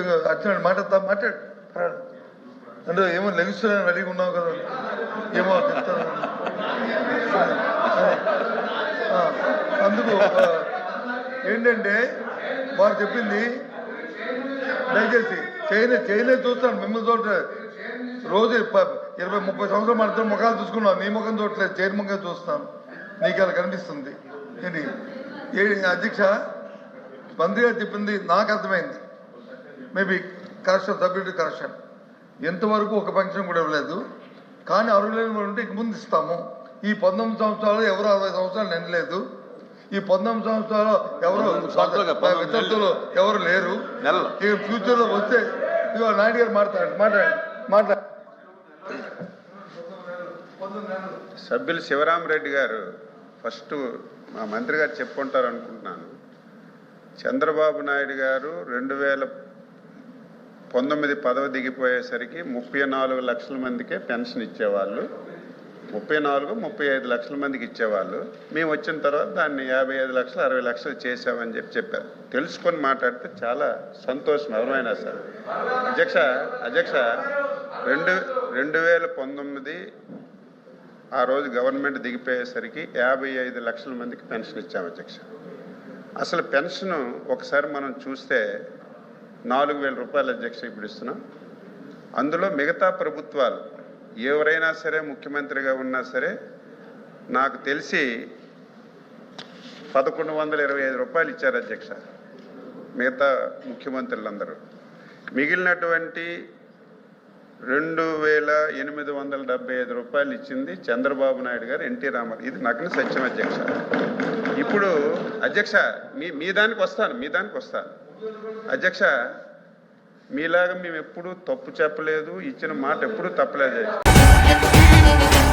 అచ్చిన మాట్లాడతా మాట్లాడు. అంటే ఏమో లెగిస్తున్నాను రెడీగా ఉన్నావు కదా. ఏమో చెప్తాను. అందుకు ఏంటంటే వారు చెప్పింది దయచేసి చేయలే చేయలే చూస్తాను మిమ్మల్ని చూడలేదు రోజు ఇరవై ముప్పై సంవత్సరాలు మనతో ముఖాలు చూసుకున్నాం. నీ ముఖం చూడలేదు చైర్ ముఖం చూస్తాను నీకు అలా కనిపిస్తుంది. ఏంటి? ఏ అధ్యక్ష మంత్రి గారు చెప్పింది నాకు అర్థమైంది. Maybe correction subject correction. ఎంతవరకు ఒక పెన్షన్ కూడా ఇవ్వలేదు. కానీ అర్హులైన వాళ్ళు ఉంటే ఇక ముందు ఇస్తాము. ఈ పంతొమ్మిది సంవత్సరాలు ఎవరు అరవై సంవత్సరాలు నిండలేదు ఈ పంతొమ్మిది సంవత్సరాలు ఎవరు విద్యార్థులు ఎవరు లేరు. నెలలు. ఇక ఫ్యూచర్లో వస్తే ఇదిగో నాయుడు గారు మాట్లాడండి మాట్లాడండి మాట్లాడండి. సభ్యులు శివరామరెడ్డి గారు ఫస్ట్ మా మంత్రి గారు చెప్పుకుంటారు అనుకుంటున్నాను చంద్రబాబు నాయుడు గారు రెండు వేల పంతొమ్మిది పదవి దిగిపోయేసరికి ముప్పై నాలుగు లక్షల మందికే పెన్షన్ ఇచ్చేవాళ్ళు. ముప్పై నాలుగు ముప్పై ఐదు లక్షల మందికి ఇచ్చేవాళ్ళు. మేము వచ్చిన తర్వాత దాన్ని యాభై ఐదు లక్షలు అరవై లక్షలు చేసామని చెప్పి చెప్పారు. తెలుసుకొని మాట్లాడితే చాలా సంతోషం ఎవరైనా సార్. అధ్యక్ష అధ్యక్ష రెండు రెండు వేల పంతొమ్మిది ఆ రోజు గవర్నమెంట్ దిగిపోయేసరికి యాభై ఐదు లక్షల మందికి పెన్షన్ ఇచ్చాము అధ్యక్ష. అసలు పెన్షన్ ఒకసారి మనం చూస్తే నాలుగు వేల రూపాయలు అధ్యక్ష ఇప్పుడు ఇస్తున్నాం. అందులో మిగతా ప్రభుత్వాలు ఎవరైనా సరే ముఖ్యమంత్రిగా ఉన్నా సరే నాకు తెలిసి పదకొండు వందల ఇరవై ఐదు రూపాయలు ఇచ్చారు అధ్యక్ష మిగతా ముఖ్యమంత్రులందరూ. మిగిలినటువంటి రెండు వేల ఎనిమిది వందల డెబ్బై ఐదు రూపాయలు ఇచ్చింది చంద్రబాబు నాయుడు గారు ఎన్టీ రామారావు. ఇది నగ్న సత్యం అధ్యక్ష. ఇప్పుడు అధ్యక్ష మీ మీ దానికి వస్తాను మీ దానికి వస్తాను. అధ్యక్ష మీలాగా మేము ఎప్పుడూ తప్పు చెప్పలేదు ఇచ్చిన మాట ఎప్పుడూ తప్పలేదు అధ్యక్ష.